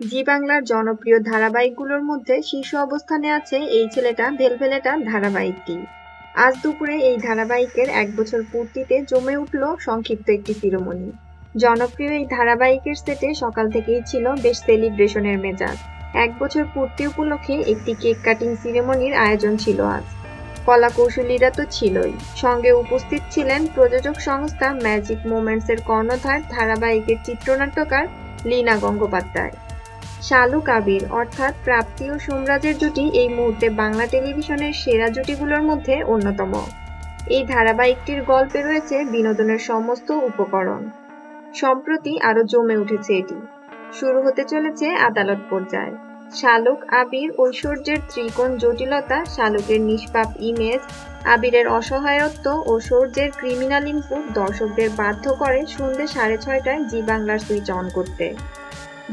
জি বাংলার জনপ্রিয় ধারাবাহিকগুলোর মধ্যে শীর্ষ অবস্থানে আছে এই ছেলেটা, ভেলভেলেটা ধারাবাহিকটি। আজ দুপুরে এই ধারাবাহিকের এক বছর পূর্তিতে জমে উঠল সংক্ষিপ্ত একটি শিরোমণি জনপ্রিয় এই ধারাবাহিকের সেটে সকাল থেকেই ছিল বেশ সেলিব্রেশনের মেজাজ। এক বছর পূর্তি উপলক্ষে একটি কেক কাটিং সিরেমনির আয়োজন ছিল আজ। কলা কৌশলীরা তো ছিলই। সঙ্গে উপস্থিত ছিলেন প্রযোজক সংস্থা ম্যাজিক মোমেন্টস এর কর্ণধার, ধারাবাহিকের চিত্রনাট্যকার লীনা গঙ্গোপাধ্যায়। শালু কাবির, অর্থাৎ প্রাপ্তি ও সোমরাজের জুটি এই মুহূর্তে বাংলা টেলিভিশনের সেরা জুটিগুলোর মধ্যে অন্যতম। এই ধারাবাহিকটির গল্পে রয়েছে বিনোদনের সমস্ত উপকরণ। সম্প্রতি আরও জমে উঠেছে এটি। শুরু হতে চলেছে আদালত পর্যায়ে। শালুক আবির ঐশ্বর্যের ত্রিকোণ জটিলতা, শালুকের নিষ্পাপ ইমেজ আবিরের অসহায়ত্ব ও সৌর্যের ক্রিমিনাল ইনপুট দর্শকদের বাধ্য করে সন্ধ্যে সাড়ে ছয়টায় জি বাংলার সুইচ অন করতে।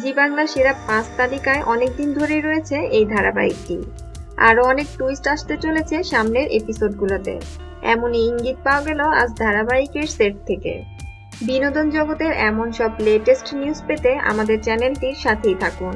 জি বাংলা সেরা পাঁচ তালিকায় অনেকদিন ধরেই রয়েছে এই ধারাবাহিকটি। আরও অনেক টুইস্ট আসতে চলেছে সামনের এপিসোডগুলোতে এমনই ইঙ্গিত পাওয়া গেল আজ ধারাবাহিকের সেট থেকে। বিনোদন জগতের এমন সব লেটেস্ট নিউজ পেতে আমাদের চ্যানেলটির সাথেই থাকুন।